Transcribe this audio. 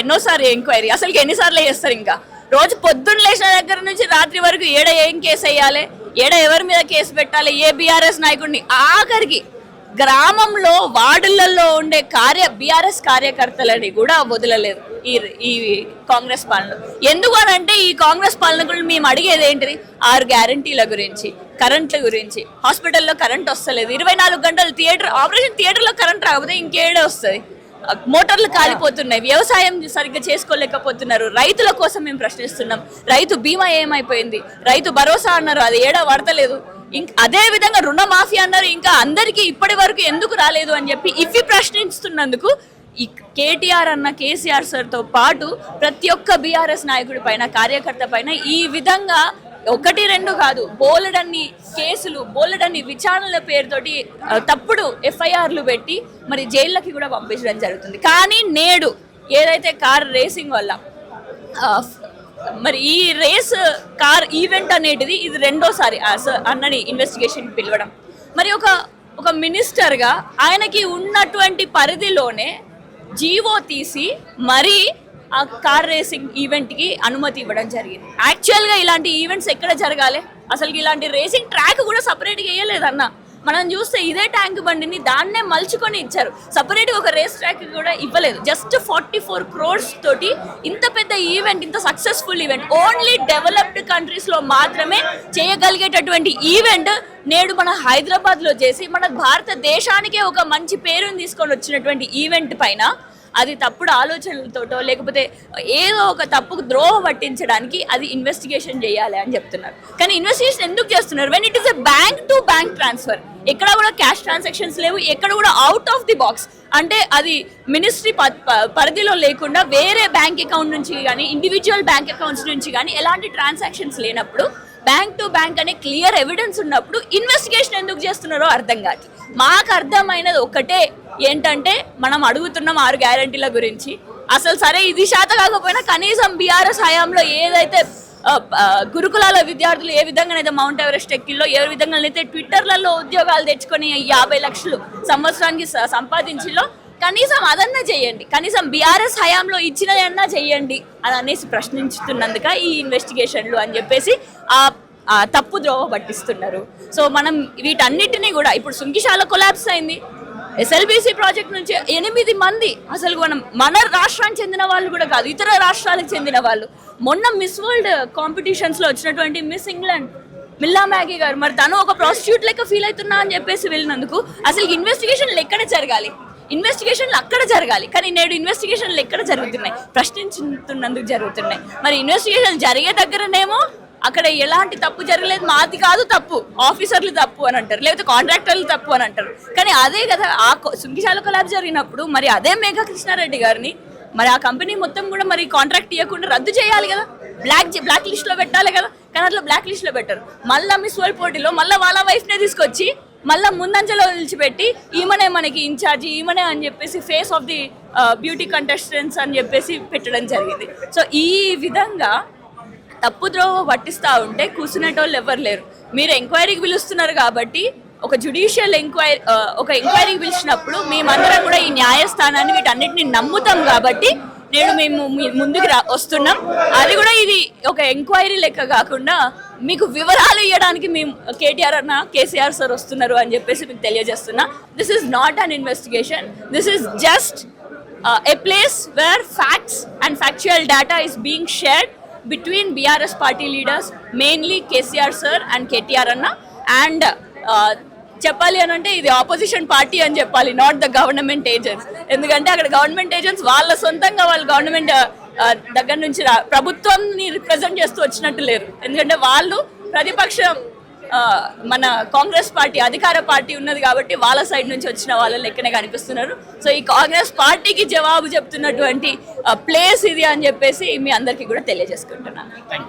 ఎన్నోసారి enquiry. అసలు ఎన్నిసార్లు చేస్తారు ఇంకా? రోజు పొద్దున్న లేచిన దగ్గర నుంచి రాత్రి వరకు ఏడ ఏం కేసు వేయాలి? ఏడ ఎవరి మీద కేసు పెట్టాలి? ఏ బీఆర్ఎస్ నాయకుడిని? ఆఖరికి గ్రామంలో వార్డులలో ఉండే కార్య బీఆర్ఎస్ కార్యకర్తలని కూడా వదలలేదు ఈ ఈ కాంగ్రెస్ పాలన. ఎందుకు అని అంటే ఈ కాంగ్రెస్ పాలనకులు మేము అడిగేది ఏంటిది? ఆరు గ్యారంటీల గురించి కరెంట్ల గురించి. హాస్పిటల్లో కరెంట్ వస్తలేదు. ఇరవై నాలుగు గంటలు థియేటర్ ఆపరేషన్ థియేటర్లో కరెంట్ రాకపోతే ఇంకేడే వస్తుంది? మోటార్లు కాలిపోతున్నాయి. వ్యవసాయం సరిగ్గా చేసుకోలేకపోతున్నారు. రైతుల కోసం మేము ప్రశ్నిస్తున్నాం. రైతు బీమా ఏమైపోయింది? రైతు భరోసా అన్నారు. అది ఏడా పడతలేదు ఇంక అదే విధంగా రుణమాఫీ అన్నారు. ఇంకా అందరికీ ఇప్పటి వరకు ఎందుకు రాలేదు అని చెప్పి ఇవి ప్రశ్నిస్తున్నందుకు ఈ కేటీఆర్ అన్న కేసీఆర్ సార్తో పాటు ప్రతి ఒక్క బీఆర్ఎస్ నాయకుడి పైన కార్యకర్త పైన ఈ విధంగా ఒకటి రెండు కాదు బోలెడన్ని కేసులు బోలెడన్ని విచారణల పేరుతోటి తప్పుడు ఎఫ్ఐఆర్లు పెట్టి మరి జైళ్ళకి కూడా పంపించడం జరుగుతుంది. కానీ నేడు ఏదైతే కార్ రేసింగ్ వల్ల మరి ఈ రేస్ కార్ ఈవెంట్ అనేటిది ఇది రెండోసారి అన్నని ఇన్వెస్టిగేషన్ పిలవడం. మరి ఒక ఒక మినిస్టర్గా ఆయనకి ఉన్నటువంటి పరిధిలోనే జీవో తీసి మరీ ఆ కార్ రేసింగ్ ఈవెంట్కి అనుమతి ఇవ్వడం జరిగింది. యాక్చువల్గా ఇలాంటి ఈవెంట్స్ ఎక్కడ జరగాలి? అసలు ఇలాంటి రేసింగ్ ట్రాక్ కూడా సపరేట్గా వేయలేదన్న మనం చూస్తే ఇదే ట్యాంక్ బండిని దాన్నే మలుచుకొని ఇచ్చారు. సపరేట్గా ఒక రేస్ ట్రాక్ కూడా ఇవ్వలేదు. జస్ట్ ఫార్టీ ఫోర్ క్రోర్స్ తోటి ఇంత పెద్ద ఈవెంట్ ఇంత సక్సెస్ఫుల్ ఈవెంట్ ఓన్లీ డెవలప్డ్ కంట్రీస్లో మాత్రమే చేయగలిగేటటువంటి ఈవెంట్ నేడు మన హైదరాబాద్లో చేసి మన భారతదేశానికే ఒక మంచి పేరుని తీసుకొని వచ్చినటువంటి ఈవెంట్ పైన అది తప్పుడు ఆలోచనలతోటో లేకపోతే ఏదో ఒక తప్పుకు ద్రోహ పట్టించడానికి అది ఇన్వెస్టిగేషన్ చేయాలి అని చెప్తున్నారు. కానీ ఇన్వెస్టిగేషన్ ఎందుకు చేస్తున్నారు? When it is a bank to bank transfer ఎక్కడ కూడా క్యాష్ ట్రాన్సాక్షన్స్ లేవు ఎక్కడ కూడా అవుట్ ఆఫ్ ది బాక్స్ అంటే అది మినిస్ట్రీ పరిధిలో లేకుండా వేరే బ్యాంక్ అకౌంట్ నుంచి కానీ ఇండివిజువల్ బ్యాంక్ అకౌంట్స్ నుంచి కానీ ఎలాంటి ట్రాన్సాక్షన్స్ లేనప్పుడు బ్యాంక్ టు బ్యాంక్ అనే క్లియర్ ఎవిడెన్స్ ఉన్నప్పుడు ఇన్వెస్టిగేషన్ ఎందుకు చేస్తున్నారో అర్థం కాదు. మాకు అర్థమైనది ఒకటే ఏంటంటే మనం అడుగుతున్నాం ఆరు గ్యారంటీల గురించి. అసలు సరే ఇది శాత కాకపోయినా కనీసం బీఆర్ఎస్ హయాంలో ఏదైతే గురుకులాల విద్యార్థులు ఏ విధంగానైతే మౌంట్ ఎవరెస్ట్ ఎక్కిల్లో ఏ విధంగానైతే ట్విట్టర్లలో ఉద్యోగాలు తెచ్చుకొని యాభై లక్షలు సంవత్సరానికి సంపాదించిలో కనీసం అదన్నా చేయండి. కనీసం బీఆర్ఎస్ హయాంలో ఇచ్చినదన్నా చేయండి అని అనేసి ప్రశ్నించుతున్నందుక ఈ ఇన్వెస్టిగేషన్లు అని చెప్పేసి ఆ తప్పు ద్రోవ పట్టిస్తున్నారు. సో మనం వీటన్నిటినీ కూడా ఇప్పుడు సుంకిశాల కొలాబ్స్ అయింది. ఎస్ఎల్బిసి ప్రాజెక్ట్ నుంచి ఎనిమిది మంది అసలు మనం మన రాష్ట్రానికి చెందిన వాళ్ళు కూడా కాదు ఇతర రాష్ట్రాలకు చెందిన వాళ్ళు. మొన్న మిస్ వరల్డ్ కాంపిటీషన్స్లో వచ్చినటువంటి మిస్ ఇంగ్లాండ్ మిల్లా మ్యాగీ గారు. మరి తను ఒక ప్రాస్టిట్యూట్ లెక్క ఫీల్ అవుతున్నా అని చెప్పేసి వెళ్ళినందుకు అసలు ఇన్వెస్టిగేషన్లు ఎక్కడ జరగాలి? ఇన్వెస్టిగేషన్లు అక్కడ జరగాలి. కానీ నేడు ఇన్వెస్టిగేషన్లు ఎక్కడ జరుగుతున్నాయి? ప్రశ్నించుతున్నందుకు జరుగుతున్నాయి. మరి ఇన్వెస్టిగేషన్ జరిగే దగ్గరనేమో అక్కడ ఎలాంటి తప్పు జరగలేదు. మాది కాదు తప్పు. ఆఫీసర్లు తప్పు అని అంటారు. లేకపోతే కాంట్రాక్టర్లు తప్పు అని అంటారు. కానీ అదే కదా ఆ కొ- సుంకిశాల కొలాబ్ జరిగినప్పుడు మరి అదే మేఘా కృష్ణారెడ్డి గారిని మరి ఆ కంపెనీ మొత్తం కూడా మరి కాంట్రాక్ట్ ఇవ్వకుండా రద్దు చేయాలి కదా. బ్లాక్ బ్లాక్ లిస్ట్లో పెట్టాలి కదా. కానీ అట్లా బ్లాక్ లిస్ట్లో పెట్టారు. మళ్ళా మిస్ పోటీలో మళ్ళీ వాళ్ళ వైఫ్ నే తీసుకొచ్చి మళ్ళా ముందంజలో నిలిచిపెట్టి ఈమెనే మనకి ఇన్ఛార్జి ఈమెనే అని చెప్పేసి face of the beauty contestants అని చెప్పేసి పెట్టడం జరిగింది. సో ఈ విధంగా తప్పు ద్రోవ పట్టిస్తూ ఉంటే కూర్చునేటోళ్ళు ఎవరు లేరు. మీరు ఎంక్వైరీకి పిలుస్తున్నారు కాబట్టి ఒక జుడిషియల్ ఎంక్వైరీ ఒక ఎంక్వైరీకి పిలిచినప్పుడు మేమందరం కూడా ఈ న్యాయస్థానాన్ని వీటన్నిటిని నమ్ముతాం కాబట్టి నేడు మేము మీ ముందుకు రా వస్తున్నాం. అది కూడా ఇది ఒక ఎంక్వైరీ లెక్క కాకుండా మీకు వివరాలు ఇవ్వడానికి మేము కేటీఆర్ అన్న కేసీఆర్ సార్ వస్తున్నారు అని చెప్పేసి మీకు తెలియజేస్తున్నా. This is not an investigation this is just a place where facts and factual data is being shared between BRS party leaders, mainly KCR sir and KTR Anna, and uh, చెప్పాలి అని అంటే ఇది opposition party అని చెప్పాలి not the government agents ఎందుకంటే అక్కడ government agents వాళ్ళ సొంతంగా వాళ్ళ గవర్నమెంట్ uh, uh, దగ్గర నుంచి రా- ప్రభుత్వాన్ని రిప్రజెంట్ చేస్తూ వచ్చినట్టు లేరు. ఎందుకంటే వాళ్ళు ప్రతిపక్షం మన కాంగ్రెస్ పార్టీ అధికార పార్టీ ఉన్నది కాబట్టి వాళ్ళ సైడ్ నుంచి వచ్చిన వాళ్ళ లెక్కనే కనిపిస్తున్నారు. సో ఈ కాంగ్రెస్ పార్టీకి జవాబు చెప్తున్నటువంటి ప్లేస్ ఇది అని చెప్పేసి మీ అందరికీ కూడా తెలియజేసుకుంటున్నాను.